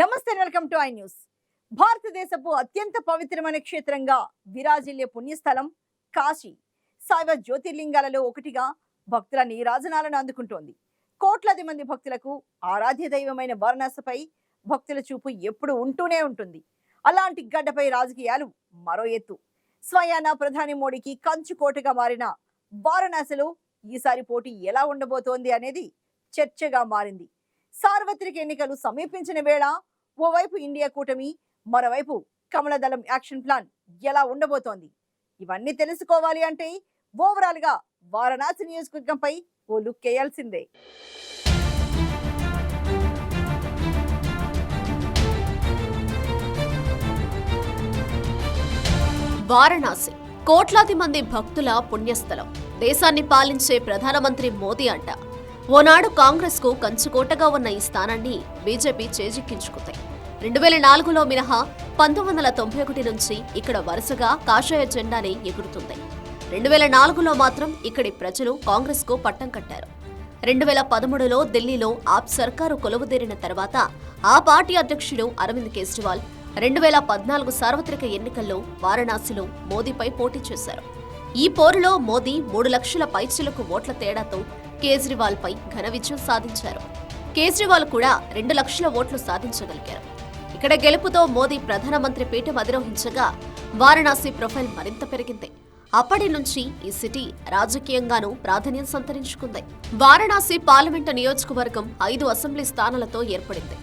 నమస్తే welcome to I news. భారతదేశపు అత్యంత పవిత్రమైన క్షేత్రంగా విరాజిల్లే పుణ్యస్థలం కాశీ. శైవ జ్యోతిర్లింగాలలో ఒకటిగా భక్తుల నీరాజనాలను అందుకుంటోంది. కోట్లాది మంది భక్తులకు ఆరాధ్య దైవమైన వారణాసిపై భక్తుల చూపు ఎప్పుడు ఉంటూనే ఉంటుంది. అలాంటి గడ్డపై రాజకీయాలు మరో ఎత్తు. స్వయాన ప్రధాని మోడీకి కంచుకోటగా మారిన వారణాసిలో ఈసారి పోటీ ఎలా ఉండబోతోంది అనేది చర్చగా మారింది. సార్వత్రిక ఎన్నికలు సమీపించిన వేళ ఓవైపు ఇండియా కూటమి మరోవైపు కమలదళం యాక్షన్ ప్లాన్ ఎలా ఉండబోతోంది? ఇవన్నీ తెలుసుకోవాలి అంటే ఓవరాల్గా వారణాసి నియోజకవర్గంపై ఓ లుక్ వేయాల్సిందే. వారణాసి కోట్లాది మంది భక్తుల పుణ్యస్థలం. దేశాన్ని పాలించే ప్రధానమంత్రి మోదీ అంట. ఓనాడు కాంగ్రెస్కు కంచుకోటగా ఉన్న ఈ స్థానాన్ని బీజేపీ చేజిక్కించుకుంది. రెండు వేల నాలుగులో మినహా పంతొమ్మిది వందల తొంభై ఒకటి నుంచి ఇక్కడ వరుసగా కాషాయ జెండాని ఎగురుతుంది. రెండు వేల నాలుగులో మాత్రం ఇక్కడి ప్రజలు కాంగ్రెస్కు పట్టం కట్టారు. రెండు వేల పదమూడులో ఢిల్లీలో ఆప్ సర్కారు కొలువుదేరిన తర్వాత ఆ పార్టీ అధ్యక్షుడు అరవింద్ కేజ్రీవాల్ రెండు వేల పద్నాలుగు సార్వత్రిక ఎన్నికల్లో వారణాసిలో మోదీపై పోటీ చేశారు. ఈ పోరులో మోదీ మూడు లక్షల పైచలకు ఓట్ల తేడాతో కేజ్రీవాల్ పై ఘన విజయం సాధించారు. కేజ్రీవాల్ కూడా రెండు లక్షల ఓట్లు సాధించగలిగారు. ఇక్కడ గెలుపుతో మోదీ ప్రధానమంత్రి పీఠం అధిరోహించగా వారణాసి ప్రొఫైల్ మరింత పెరిగింది. అప్పటి నుంచి ఈ సిటీ రాజకీయంగానూ ప్రాధాన్యం సంతరించుకుంది. వారణాసి పార్లమెంటు నియోజకవర్గం ఐదు అసెంబ్లీ స్థానాలతో ఏర్పడింది.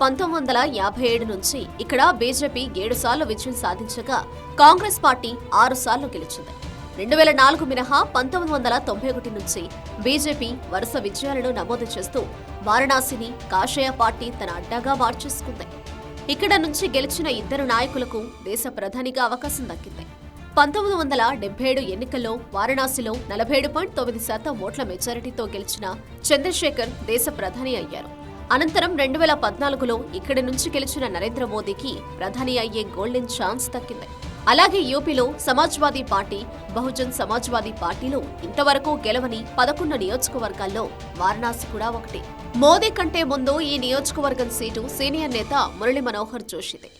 పంతొమ్మిది వందల యాభై ఏడు నుంచి ఇక్కడ బీజేపీ ఏడు సార్లు విజయం సాధించగా కాంగ్రెస్ పార్టీ ఆరు సార్లు గెలిచింది. రెండు వేల నాలుగు మినహా పంతొమ్మిది వందల తొంభై ఒకటి నుంచి బీజేపీ వరుస విజయాలను నమోదు చేస్తూ వారణాసిని కాషాయ పార్టీ తన అడ్డాగా మార్చేసుకుంది. ఇక్కడ నుంచి గెలిచిన ఇద్దరు నాయకులకు దేశ ప్రధానిగా అవకాశం దక్కింది. పంతొమ్మిది వందల డెబ్బై ఏడు ఎన్నికల్లో వారణాసిలో నలభై ఏడు పాయింట్ తొమ్మిది శాతం ఓట్ల మెజారిటీతో గెలిచిన చంద్రశేఖర్ దేశ ప్రధాని అయ్యారు. అనంతరం రెండు వేల పద్నాలుగులో ఇక్కడి నుంచి గెలిచిన నరేంద్ర మోదీకి ప్రధాని అయ్యే గోల్డెన్ ఛాన్స్ దక్కింది. అలాగే యూపీలో సమాజ్వాదీ పార్టీ బహుజన్ సమాజ్వాదీ పార్టీలు ఇంతవరకు గెలవని పదకొండు నియోజకవర్గాల్లో వారణాసి కూడా ఒకటి. మోదీ కంటే ముందు ఈ నియోజకవర్గం సీటు సీనియర్ నేత మురళీ మనోహర్ జోషిదే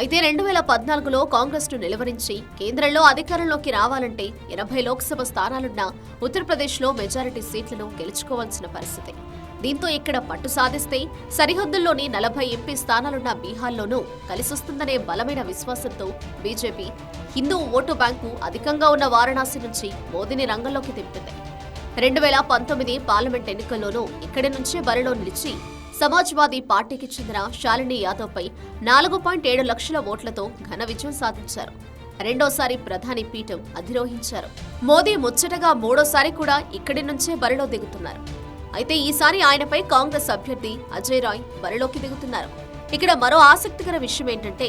అయితే రెండు వేల పద్నాలుగులో కాంగ్రెస్ను నిలువరించి కేంద్రంలో అధికారంలోకి రావాలంటే ఎనభై లోక్సభ స్థానాలున్న ఉత్తరప్రదేశ్లో మెజారిటీ సీట్లను గెలుచుకోవాల్సిన పరిస్థితి. దీంతో ఇక్కడ పట్టు సాధిస్తే సరిహద్దుల్లోని నలభై ఎంపీ స్థానాలున్న బీహార్లోనూ కలిసొస్తుందనే బలమైన విశ్వాసంతో బీజేపీ హిందూ ఓటు బ్యాంకు అధికంగా ఉన్న వారణాసి నుంచి మోదీని రంగంలోకి దింపింది రెండు వేల పంతొమ్మిది పార్లమెంట్ ఎన్నికల్లోనూ ఇక్కడి నుంచే బరిలో నిలిచి సమాజ్వాదీ పార్టీకి చెందిన శాలిని యాదవ్పై నాలుగు పాయింట్ ఏడు లక్షల ఓట్లతో ఘన విజయం సాధించారు. రెండోసారి ప్రధాని పీఠం అధిరోహించారు. మోదీ ముచ్చటగా మూడోసారి కూడా ఇక్కడి నుంచే బరిలో దిగుతున్నారు. అయితే ఈసారి ఆయనపై కాంగ్రెస్ అభ్యర్థి అజయ్ రాయ్ బరిలోకి దిగుతున్నారు. ఇక్కడ మరో ఆసక్తికర విషయం ఏంటంటే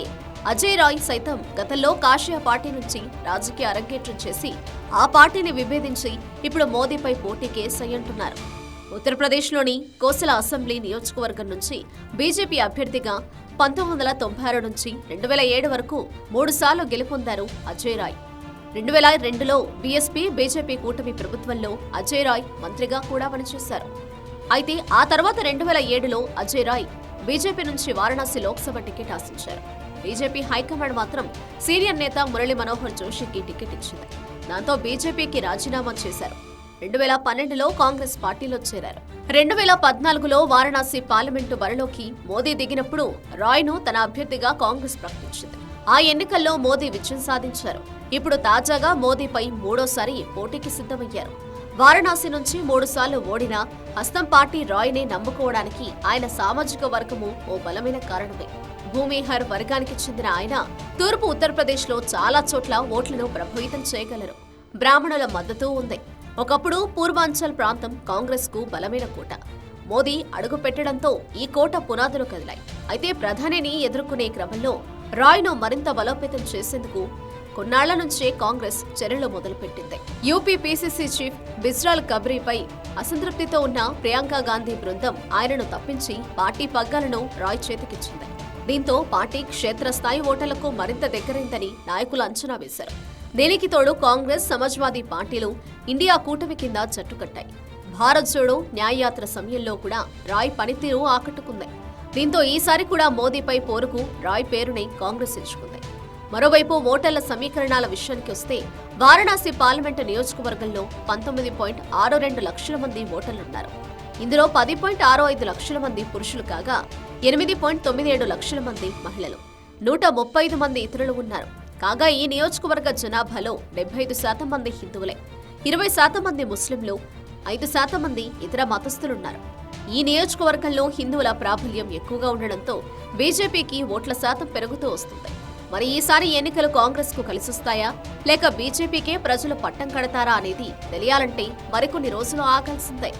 అజయ్ రాయ్ సైతం గతంలో కాషియా పార్టీ నుంచి రాజకీయ అరంగేట్రం చేసి ఆ పార్టీని విభేదించి ఇప్పుడు మోదీపై పోటీ సై అంటున్నారు ఉత్తరప్రదేశ్లోని కోసల అసెంబ్లీ నియోజకవర్గం నుంచి బీజేపీ అభ్యర్థిగా పంతొమ్మిది వందల తొంభై ఆరు నుంచి రెండు వేల ఏడు వరకు మూడుసార్లు గెలుపొందారు అజయ్ రాయ్. రెండు వేల రెండులో బీఎస్పీ బీజేపీ కూటమి ప్రభుత్వంలో అజయ్ రాయ్ మంత్రిగా కూడా పనిచేశారు. అయితే ఆ తర్వాత రెండు వేల ఏడులో అజయ్ రాయ్ బీజేపీ నుంచి వారణాసి లోక్సభ టికెట్ ఆశించారు. బీజేపీ హైకమాండ్ మాత్రం సీనియర్ నేత మురళీ మనోహర్ జోషికి టికెట్ ఇచ్చింది. దాంతో బీజేపీకి రాజీనామా చేశారు. రెండు వేల పన్నెండులో కాంగ్రెస్ పార్టీలో చేరారు. రెండు వేల పద్నాలుగులో వారణాసి పార్లమెంటు బరిలోకి మోదీ దిగినప్పుడు రాయ్ను తన అభ్యర్థిగా కాంగ్రెస్ ప్రకటించింది. ఆ ఎన్నికల్లో మోదీ విజయం సాధించారు. ఇప్పుడు తాజాగా మోదీపై మూడోసారి పోటీకి సిద్ధమయ్యారు. వారణాసి నుంచి మూడుసార్లు ఓడిన హస్తం పార్టీ రాయ్ని నమ్ముకోవడానికి ఆయన సామాజిక వర్గము ఓ బలమైన కారణమే. భూమిహర్ వర్గానికి చెందిన ఆయన తూర్పు ఉత్తరప్రదేశ్లో చాలా చోట్ల ఓట్లను ప్రభావితం చేయగలరు. బ్రాహ్మణుల మద్దతు ఉంది. ఒకప్పుడు పూర్వాంచల్ ప్రాంతం కాంగ్రెస్కు బలమైన కోట. మోదీ అడుగు పెట్టడంతో ఈ కోట పునాదులు కదిలాయి. అయితే ప్రధానిని ఎదుర్కొనే క్రమంలో రాయ్ను మరింత బలోపేతం చేసేందుకు కొన్నాళ్ళ నుంచే కాంగ్రెస్ చర్యలు మొదలుపెట్టింది. యూపీ పీసీసీ చీఫ్ బిజ్రాల్ కబ్రీపై అసంతృప్తితో ఉన్న ప్రియాంక గాంధీ బృందం ఆయనను తప్పించి పార్టీ పగ్గాలను రాయ్ చేతికిచ్చింది. దీంతో పార్టీ క్షేత్రస్థాయి ఓటర్లకు మరింత దగ్గరైందని నాయకులు అంచనా వేశారు. దీనికి తోడు కాంగ్రెస్ సమాజ్వాదీ పార్టీలు ఇండియా కూటమి కింద జట్టుకట్టాయి. భారత్ జోడో న్యాయయాత్ర సమయంలో కూడా రాయ్ పనితీరు ఆకట్టుకుంది. దీంతో ఈసారి కూడా మోదీపై పోరుకు రాయ్ పేరుని కాంగ్రెస్ ఎంచుకుంది. మరోవైపు ఓటర్ల సమీకరణాల విషయానికి వస్తే వారణాసి పార్లమెంటు నియోజకవర్గంలో పంతొమ్మిది పాయింట్ ఆరు రెండు లక్షల మంది ఓటర్లున్నారు. ఇందులో పది పాయింట్ ఆరు ఐదు లక్షల మంది పురుషులు కాగా ఎనిమిది పాయింట్ తొమ్మిది ఏడు లక్షల మంది మహిళలు. నూట ముప్పై ఐదు మంది ఇతరులు ఉన్నారు. కాగా ఈ నియోజకవర్గ జనాభాలో డెబ్బై ఐదు శాతం మంది హిందువులే. ఇరవై శాతం మంది ముస్లింలు ఐదు శాతం మంది ఇతర మతస్థులున్నారు. ఈ నియోజకవర్గంలో హిందువుల ప్రాబల్యం ఎక్కువగా ఉండడంతో బీజేపీకి ఓట్ల శాతం పెరుగుతూ వస్తుంది. మరి ఈసారి ఎన్నికలు కాంగ్రెస్కు కలిసొస్తాయా? లేక బీజేపీకే ప్రజలు పట్టం కడతారా అనేది తెలియాలంటే మరికొన్ని రోజులు ఆగాల్సిందే.